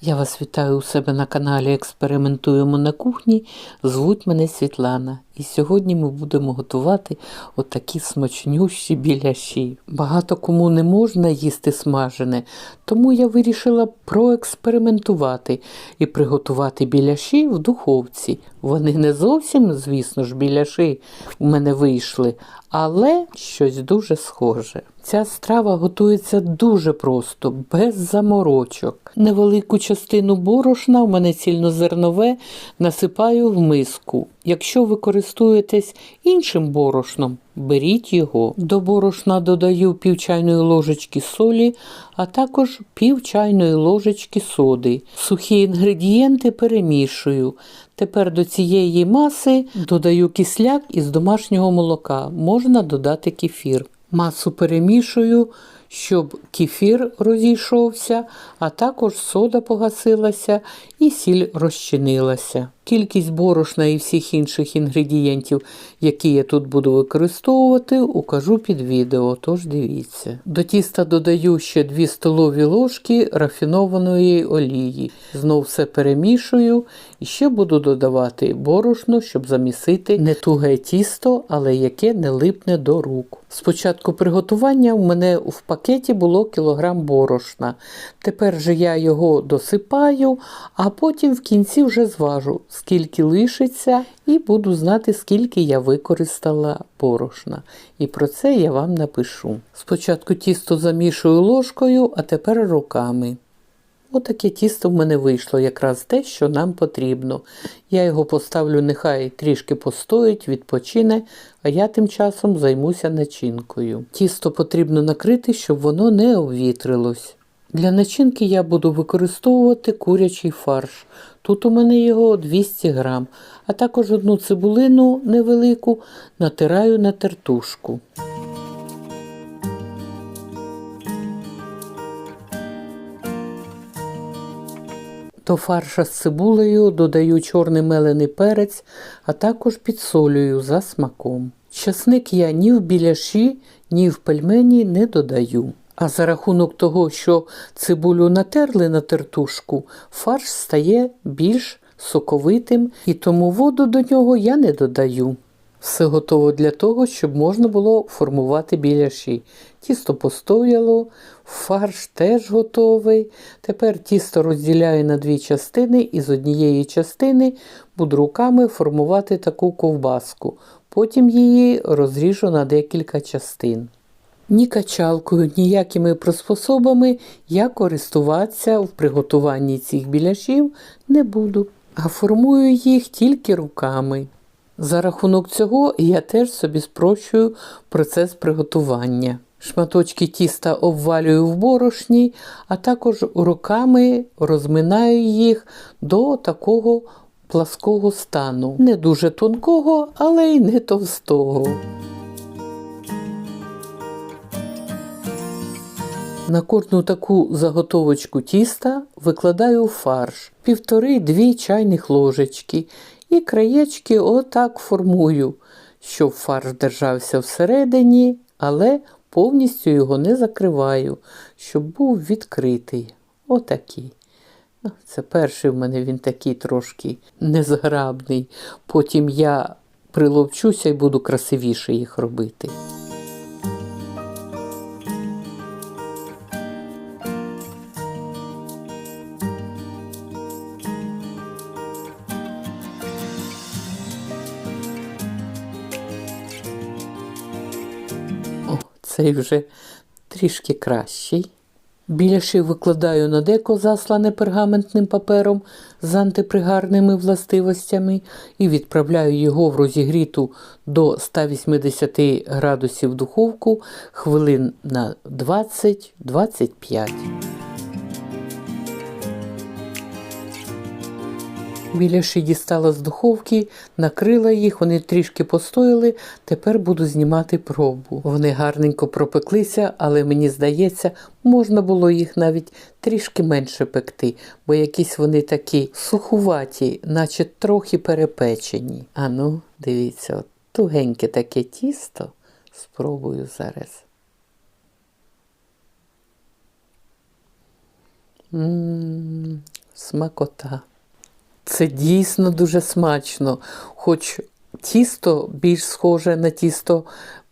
Я вас вітаю у себе на каналі Експериментуємо на кухні. Звуть мене Світлана. І сьогодні ми будемо готувати отакі смачнющі біляші. Багато кому не можна їсти смажене, тому я вирішила проекспериментувати і приготувати біляші в духовці. Вони не зовсім, звісно ж, біля шиї в мене вийшли, але щось дуже схоже. Ця страва готується дуже просто, без заморочок. Невелику частину борошна, у мене цільнозернове, насипаю в миску. Якщо ви користуєтесь іншим борошном, беріть його. До борошна додаю пів чайної ложечки солі, а також пів чайної ложечки соди. Сухі інгредієнти перемішую. Тепер до цієї маси додаю кисляк із домашнього молока. Можна додати кефір. Масу перемішую, щоб кефір розійшовся, а також сода погасилася і сіль розчинилася. Кількість борошна і всіх інших інгредієнтів, які я тут буду використовувати, укажу під відео, тож дивіться. До тіста додаю ще 2 столові ложки рафінованої олії. Знов все перемішую і ще буду додавати борошно, щоб замісити не туге тісто, але яке не липне до рук. Спочатку приготування у мене в було кілограм борошна. Тепер же я його досипаю, а потім в кінці вже зважу, скільки лишиться, і буду знати, скільки я використала борошна. І про це я вам напишу. Спочатку тісто замішую ложкою, а тепер руками. Отаке тісто в мене вийшло якраз те, що нам потрібно. Я його поставлю, нехай трішки постоїть, відпочине, а я тим часом займуся начинкою. Тісто потрібно накрити, щоб воно не обвітрилось. Для начинки я буду використовувати курячий фарш. Тут у мене його 200 грам, а також одну цибулину невелику натираю на тертушку. До фарша з цибулею додаю чорний мелений перець, а також підсолюю за смаком. Часник я ні в біляші, ні в пельмені не додаю. А за рахунок того, що цибулю натерли на тертушку, фарш стає більш соковитим, і тому воду до нього я не додаю. Все готово для того, щоб можна було формувати біляші. Тісто постояло, фарш теж готовий. Тепер тісто розділяю на дві частини і з однієї частини буду руками формувати таку ковбаску. Потім її розріжу на декілька частин. Ні качалкою, ніякими приспособами я користуватися в приготуванні цих біляшів не буду, а формую їх тільки руками. За рахунок цього я теж собі спрощую процес приготування. Шматочки тіста обвалюю в борошні, а також руками розминаю їх до такого плаского стану. Не дуже тонкого, але й не товстого. На кожну таку заготовочку тіста викладаю фарш півтори-дві чайних ложечки і краєчки отак формую, щоб фарш держався всередині, але повністю його не закриваю, щоб був відкритий. Отакий. Ну, Це перший в мене він такий трошки незграбний. Потім я приловчуся і буду красивіше їх робити. Цей вже трішки кращий. Біляши викладаю на деко, заслане пергаментним папером з антипригарними властивостями, і відправляю його в розігріту до 180 градусів духовку хвилин на 20-25. Біляші дістала з духовки, накрила їх, вони трішки постояли. Тепер буду знімати пробу. Вони гарненько пропеклися, але мені здається, можна було їх навіть трішки менше пекти, бо якісь вони такі сухуваті, наче трохи перепечені. Ану, дивіться, от тугеньке таке тісто. Спробую зараз. М, смакота. Це дійсно дуже смачно, хоч тісто більш схоже на тісто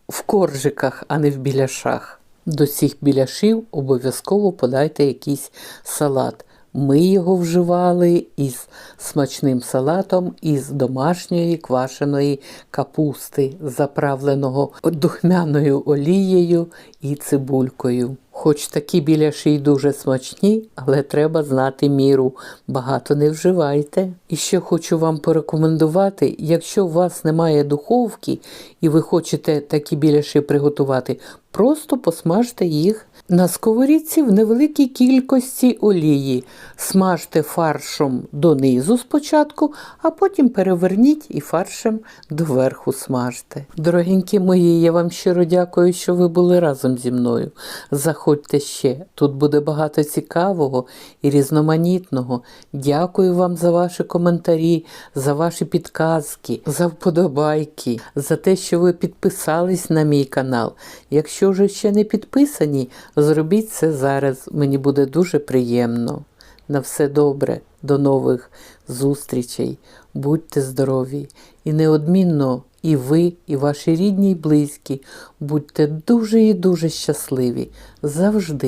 в коржиках, а не в біляшах. До цих біляшів обов'язково подайте якийсь салат. Ми його вживали із смачним салатом із домашньої квашеної капусти, заправленого духмяною олією і цибулькою. Хоч такі біляші й дуже смачні, але треба знати міру. Багато не вживайте. І ще хочу вам порекомендувати, якщо у вас немає духовки і ви хочете такі біляші приготувати, просто посмажте їх на сковорідці в невеликій кількості олії. Смажте фаршем донизу спочатку, а потім переверніть і фаршем доверху смажте. Дорогенькі мої, я вам щиро дякую, що ви були разом зі мною. Заходьте ще, тут буде багато цікавого і різноманітного. Дякую вам за ваші коментарі, за ваші підказки, за вподобайки, за те, що ви підписались на мій канал. Якщо вже ще не підписані, зробіть це зараз. Мені буде дуже приємно. На все добре, до нових зустрічей. Будьте здорові і неодмінно і ви, і ваші рідні й близькі будьте дуже і дуже щасливі завжди.